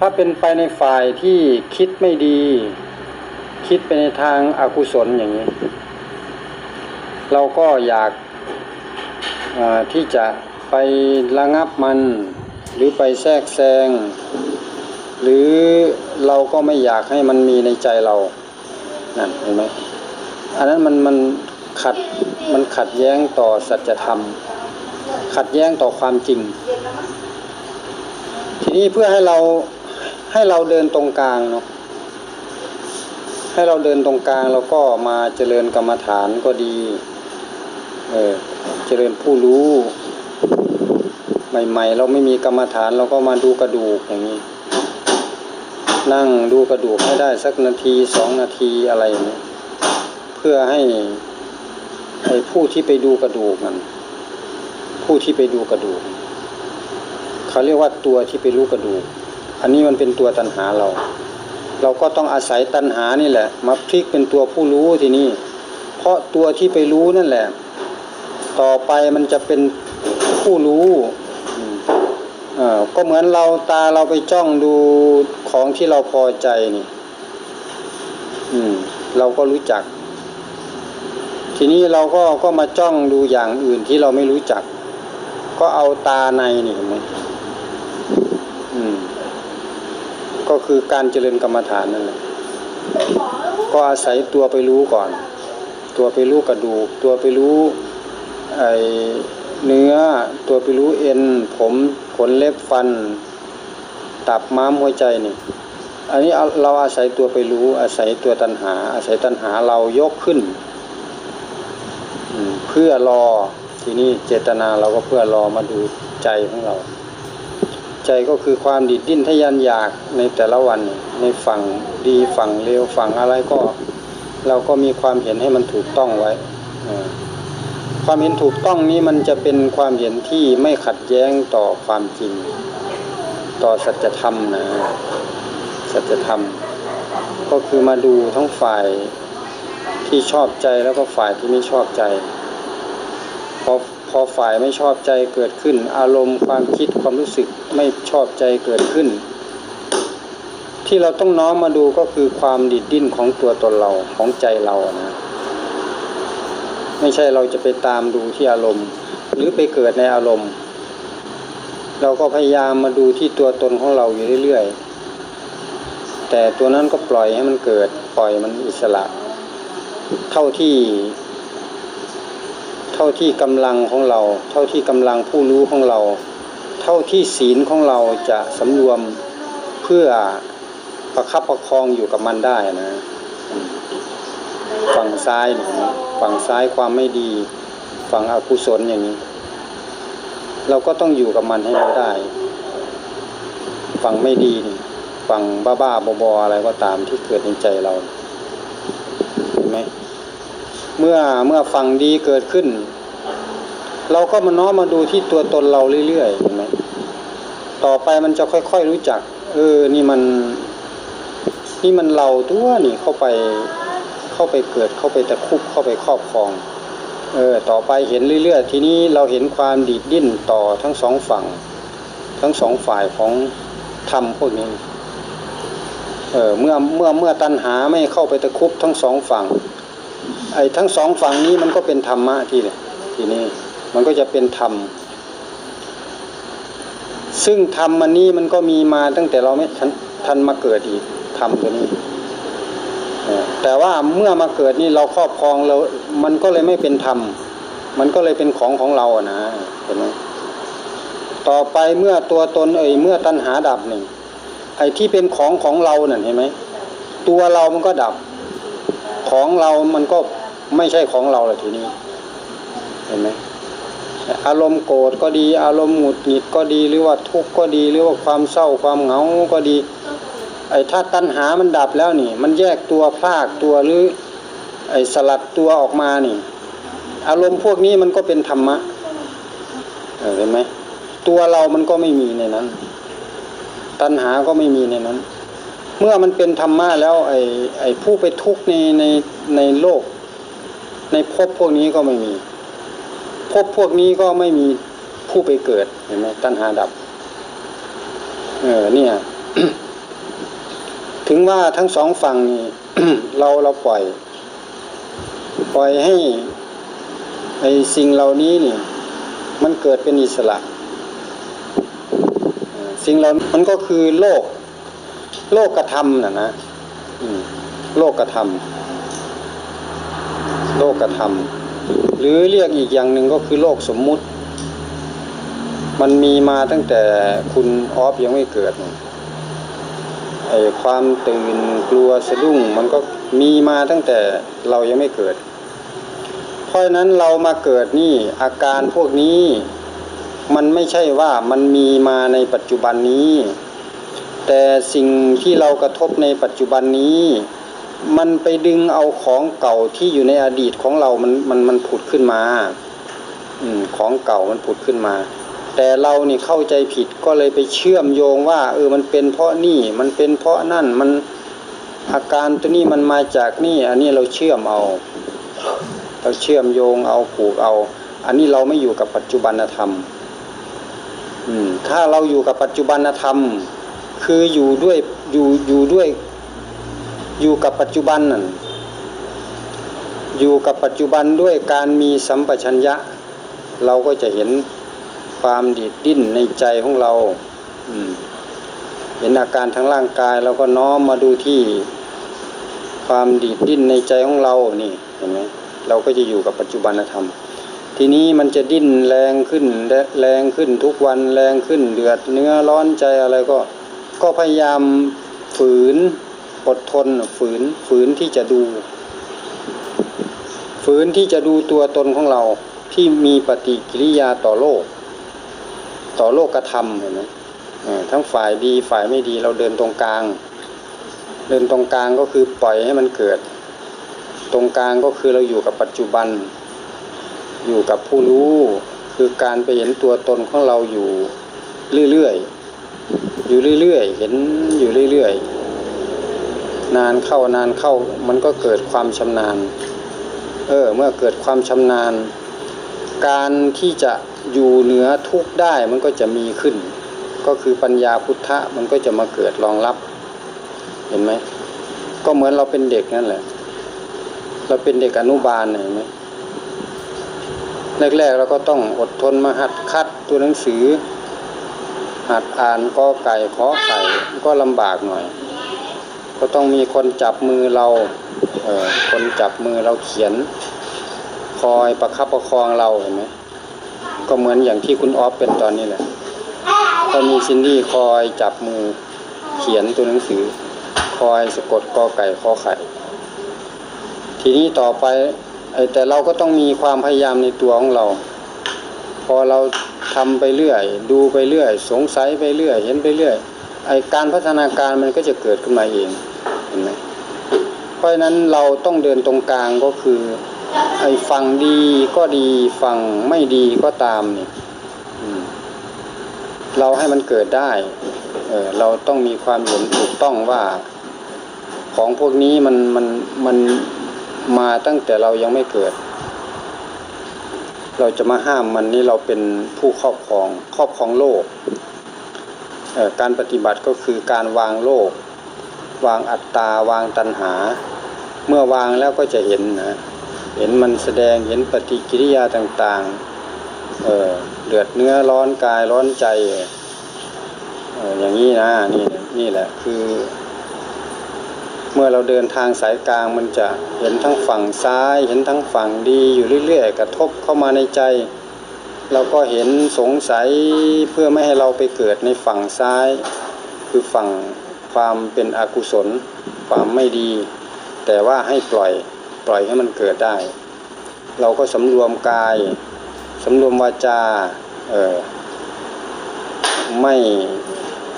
ถ้าเป็นไปในฝ่ายที่คิดไม่ดี คิดไปในทางอากุศลอย่างนี้ เราก็อยากที่จะไประงับมัน หรือไปแทรกแซง หรือเราก็ไม่อยากให้มันมีในใจเรานั่นเห็นไหมอันนั้นมันมันขัดมันขัดแย้งต่อสัจธรรม ขัดแย้งต่อความจริง ทีนี้เพื่อให้เรา ให้เราเดินตรงกลางเนาะให้เราเดินตรงกลางเราก็มาเจริญกรรมฐานก็ดี เออเจริญผู้รู้ใหม่ๆ เราไม่มีกรรมฐานเราก็มาดูกระดูกอย่างนี้ นั่งดูกระดูกให้ได้สักนาทีสองนาทีอะไรอย่างนี้เพื่อให้ไอ้ผู้ที่ไปดูกระดูกนั้นผู้ที่ไปดูกระดูก เขาเรียกว่าตัวที่ไปรู้กระดูก อันนี้มันเป็นตัวตัณหาเรา เราก็ต้องอาศัยตัณหานี่แหละ มาพลิกเป็นตัวผู้รู้ทีนี้ เพราะตัวที่ไปรู้นั่นแหละ ต่อไปมันจะเป็นผู้รู้ก็เหมือนเราตาเราไปจ้องดูของที่เราพอใจนี่เราก็รู้จัก ทีนี้เราก็ก็มาจ้องดูอย่างอื่นที่เราไม่รู้จัก ก็เอาตาในนี่เห็นไหมอืม ก็คือการเจริญกรรมฐานนั่นแหละก็อาศัยตัวไปรู้ก่อน ตัวไปรู้กระดูก ตัวไปรู้ไอเนื้อ ตัวไปรู้เอ็น ผมขนเล็บฟัน ตับม้ามหัวใจนี่ อันนี้เราอาศัยตัวไปรู้ อาศัยตัวตัณหา อาศัยตัณหาเรายกขึ้น เพื่อรอทีนี้เจตนาเราก็เพื่อรอมาดูใจของเรา ใจก็คือความดิดดิ้นทะยานอยากในแต่ละวันในฝั่งดีฝั่งเลวฝั่งอะไรก็ เราก็มีความเห็นให้มันถูกต้องไว้ ความเห็นถูกต้องนี้มันจะเป็นความเห็นที่ไม่ขัดแย้งต่อความจริง ต่อสัจธรรมนะสัจธรรม ก็คือมาดูทั้งฝ่ายที่ชอบใจแล้วก็ฝ่ายที่ไม่ชอบใจพอ อฝ่ายไม่ชอบใจเกิดขึ้น อารมณ์ความคิดความรู้สึกไม่ชอบใจเกิดขึ้น ที่เราต้องน้อมมาดูก็คือความดิดดิ้นของตัวตนเราของใจเรานะไม่ใช่เราจะไปตามดูที่อารมณ์ หรือไปเกิดในอารมณ์ เราก็พยายามมาดูที่ตัวตนของเราอยู่เรื่อยๆแต่ตัวนั้นก็ปล่อยให้มันเกิดปล่อยมันอิสระ เท่าที่ เท่าที่กำลังของเรา เท่าที่กำลังผู้รู้ของเรา เท่าที่ศีลของเราจะสำรวมเพื่อประคับประคองอยู่กับมันได้นะฝั่งซ้ายนี่ฝั่งซ้ายความไม่ดี ฝั่งอกุศลอย่างนี้ เราก็ต้องอยู่กับมันให้มันได้ ฝั่งไม่ดีนี่ฝั่งบ้าๆบอๆอะไรก็ตามที่เกิดในใจเรา เมื่อเมื่อฝั่งดีเกิดขึ้น เราก็มาน้อมมาดูที่ตัวตนเราเรื่อยๆเห็นไหมต่อไปมันจะค่อยๆรู้จัก เออ นี่มัน นี่มันเราตัวนี่เข้าไปเข้าไปเกิดเข้าไปตะคุบเข้าไปครอบครองเออต่อไปเห็นเรื่อยๆ ทีนี้เราเห็นความดีดดิ้นต่อทั้งสองฝั่ง ทั้งสองฝ่ายของธรรมพวกนี้เออเมื่อเมื่อเมื่อตัณหาไม่เข้าไปตะคุบทั้งสองฝั่ง ไอ้ทั้งสองฝั่งนี้มันก็เป็นธรรมะที่เลยทีนี้มันก็จะเป็นธรรม ซึ่งธรรมมันนี้มันก็มีมาตั้งแต่เราไม่ทันทันมาเกิดอีกธรรมตัวนี้แต่ว่าเมื่อมาเกิดนี่เราครอบครองเรา มันก็เลยไม่เป็นธรรม มันก็เลยเป็นของของเราอะนะเห็นไหมต่อไปเมื่อตัวตนเอ่ยเมื่อตัณหาดับหนึ่งไอ้ที่เป็นของของเราเนั่นเห็นไหมตัวเรามันก็ดับ ของเรามันก็ ไม่ใช่ของเราเลยทีนี้ เห็นไหมอารมณ์โกรธก็ดี อารมณ์หงุดหงิดก็ดีหรือว่าทุกข์ก็ดีหรือว่าความเศร้าความเหงาก็ดี ไอ้ถ้าตัณหามันดับแล้วนี่ มันแยกตัวพากตัวหรือ ไอ้สลัดตัวออกมานี่ อารมณ์พวกนี้มันก็เป็นธรรมะเออเห็นไหมตัวเรามันก็ไม่มีในนั้น ตัณหาก็ไม่มีในนั้น เมื่อมันเป็นธรรมะแล้วไอ้ไอ้ผู้ไปทุกข์ในในในโลก ในภพพวกนี้ก็ไม่มีภพพวกนี้ก็ไม่มีผู้ไปเกิดเห็นไหมตัณหาดับ เออเนี่ย ถึงว่าทั้งสองฝั่งนี่เราเราปล่อย ปล่อยให้ไอ้สิ่งเหล่านี้นี่ มันเกิดเป็นอิสระ สิ่งเหล่ามันก็คือโลก โลกกระทำน่ะนะโลกกระทำ โลกกระทำหรือเรียกอีกอย่างหนึ่งก็คือโลกสมมุติ มันมีมาตั้งแต่คุณออฟยังไม่เกิดไอความตื่นกลัวสะดุ้งมันก็มีมาตั้งแต่เรายังไม่เกิด เพราะนั้นเรามาเกิดนี่อาการพวกนี้ มันไม่ใช่ว่ามันมีมาในปัจจุบันนี้ แต่สิ่งที่เรากระทบในปัจจุบันนี้ มันไปดึงเอาของเก่าที่อยู่ในอดีตของเรา มันมันมันผุดขึ้นมา อืม ของเก่ามันผุดขึ้นมา แต่เรานี่เข้าใจผิดก็เลยไปเชื่อมโยงว่า เออมันเป็นเพราะนี่ มันเป็นเพราะนั่นมันอาการตัวนี้มันมาจากนี่ อันนี้เราเชื่อมเอาเราเชื่อมโยงเอาผูกเอา อันนี้เราไม่อยู่กับปัจจุบันธรรม อืม ถ้าเราอยู่กับปัจจุบันธรรม คืออยู่ด้วยอยู่อยู่ด้วย อยู่กับปัจจุบันนั่นอยู่กับปัจจุบันด้วยการมีสัมปชัญญะ เราก็จะเห็นความดีดดิ้นในใจของเราเห็นอาการทางร่างกายเราก็น้อมมาดูที่ความดีดดิ้นในใจของเรานี่เห็นไหมเราก็จะอยู่กับปัจจุบันธรรม ทีนี้มันจะดิ้นแรงขึ้นและแรงขึ้นทุกวันแรงขึ้นเดือดเนื้อร้อนใจอะไรก็ ก็พยายามฝืน อดทนฝืนฝืนที่จะดู ฝืนที่จะดูตัวตนของเราที่มีปฏิกิริยาต่อโลก ต่อโลกกระทำเห็นไหมทั้งฝ่ายดีฝ่ายไม่ดีเราเดินตรงกลาง เดินตรงกลางก็คือปล่อยให้มันเกิด ตรงกลางก็คือเราอยู่กับปัจจุบัน อยู่กับผู้รู้คือการไปเห็นตัวตนของเราอยู่เรื่อยๆอยู่เรื่อยๆเห็นอยู่เรื่อยๆ นานเข้านานเข้ามันก็เกิดความชำนาญ เออเมื่อเกิดความชำนาญ การที่จะอยู่เหนือทุกได้มันก็จะมีขึ้น ก็คือปัญญาพุทธะมันก็จะมาเกิดรองรับ เห็นไหมก็เหมือนเราเป็นเด็กนั่นแหละ เราเป็นเด็กอนุบาลเห็นไหมแรกๆเราก็ต้องอดทนมาหัดคัดตัวหนังสือ หัดอ่านกอไก่ขอไข่ก็ลำบากหน่อย ก็ต้องมีคนจับมือเราเออคนจับมือเราเขียน คอยประคับประคองเราเห็นไหมก็เหมือนอย่างที่คุณออฟเป็นตอนนี้แหละก็มีซินดี้คอยจับมือเขียนตัวหนังสือ คอยสะกดกอไก่ขอไข่ ทีนี้ต่อไปแต่เราก็ต้องมีความพยายามในตัวของเรา พอเราทำไปเรื่อย ดูไปเรื่อย สงสัยไปเรื่อย เห็นไปเรื่อยไอการพัฒนาการมันก็จะเกิดขึ้นมาเอง ห็นไหมเพราะฉะนั้นเราต้องเดินตรงกลางก็คือไอ้ฝั่งดีก็ดีฝั่งไม่ดีก็ตามนี่อืมเราให้มันเกิดได้เออเราต้องมีความเห็นถูกต้องว่า ของพวกนี้มันมันมันมาตั้งแต่เรายังไม่เกิด เราจะมาห้ามมันนี่เราเป็นผู้ครอบครองครอบครองโลกออการปฏิบัติก็คือการวางโลก วางอัตตาวางตัณหา เมื่อวางแล้วก็จะเห็นนะเห็นมันแสดงเห็นปฏิกิริยาต่างๆเออเดือดเนื้อร้อนกายร้อนใจเอออย่างนี้นะนี่นี่แหละคือ เมื่อเราเดินทางสายกลางมันจะเห็นทั้งฝั่งซ้าย เห็นทั้งฝั่งดีอยู่เรื่อยๆกระทบเข้ามาในใจ เราก็เห็นสงสัยเพื่อไม่ให้เราไปเกิดในฝั่งซ้าย คือฝั่ง ความเป็นอกุศล ความไม่ดี แต่ว่าให้ปล่อยปล่อยให้มันเกิดได้ เราก็สำรวมกายสำรวมวาจาเออไม่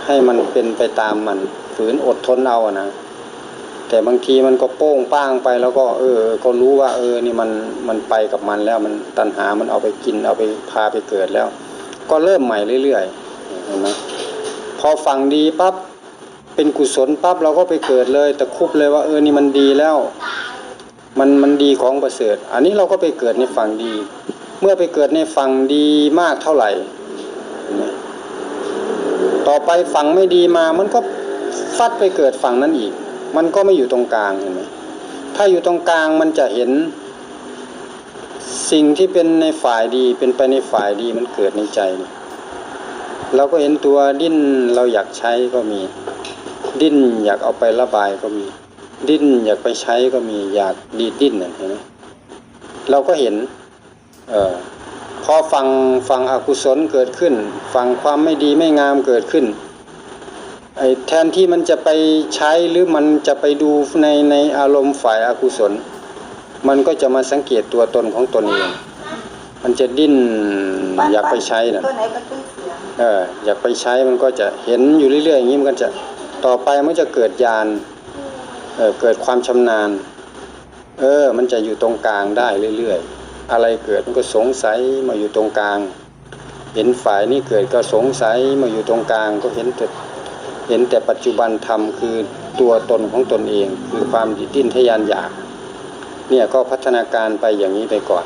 ให้มันเป็นไปตามมัน ฝืนอดทนเอาอะนะแต่บางทีมันก็โป้งป้างไปแล้วก็เออ ก็รู้ว่า เออนี่มันมันไปกับมันแล้วมันตัณหามันเอาไปกินเอาไปพาไปเกิดแล้ว ก็เริ่มใหม่เรื่อยๆเห็นไหมพอฟังดีปั๊บ เป็นกุศลปั๊บเราก็ไปเกิดเลยแต่คุบเลยว่าเออนี่มันดีแล้ว มันมันดีของประเสริฐ อันนี้เราก็ไปเกิดในฝั่งดี เมื่อไปเกิดในฝั่งดีมากเท่าไหร่ ต่อไปฝั่งไม่ดีมามันก็ฟัดไปเกิดฝั่งนั้นอีก มันก็ไม่อยู่ตรงกลางเห็นไหมถ้าอยู่ตรงกลางมันจะเห็นสิ่งที่เป็นในฝ่ายดีเป็นไปในฝ่ายดีมันเกิดในใจ เราก็เห็นตัวดิ้นเราอยากใช้ก็มี ดิ้นอยากเอาไประบายก็มี ดิ้นอยากไปใช้ก็มีอยากดีดิ้นน่ะเห็นไหมเราก็เห็น เออพอฟังฟังอกุศลเกิดขึ้น ฟังความไม่ดีไม่งามเกิดขึ้นไอ้แทนที่มันจะไปใช้หรือมันจะไปดูในในอารมณ์ฝ่ายอากุศล มันก็จะมาสังเกตตัวตนของตนเอง มันจะดิ้นอยากไปใช้น่ะตัวไหนกระตุ้นเสียงเอออยากไปใช้มันก็จะเห็นอยู่เรื่อยๆอย่างนี้มันก็จะ ต่อไปมันจะเกิดญาณเเกิดความชำนาญ เออ มันจะอยู่ตรงกลางได้เรื่อยๆ อะไรเกิดมันก็สงสัยมาอยู่ตรงกลาง เห็นฝ่ายนี้เกิดก็สงสัยมาอยู่ตรงกลางก็เห็นแต่เห็นแต่ปัจจุบันธรรมคือตัวตนของตนเอง คือความดิ้นทยานอยาก เนี่ยก็พัฒนาการไปอย่างนี้ไปก่อน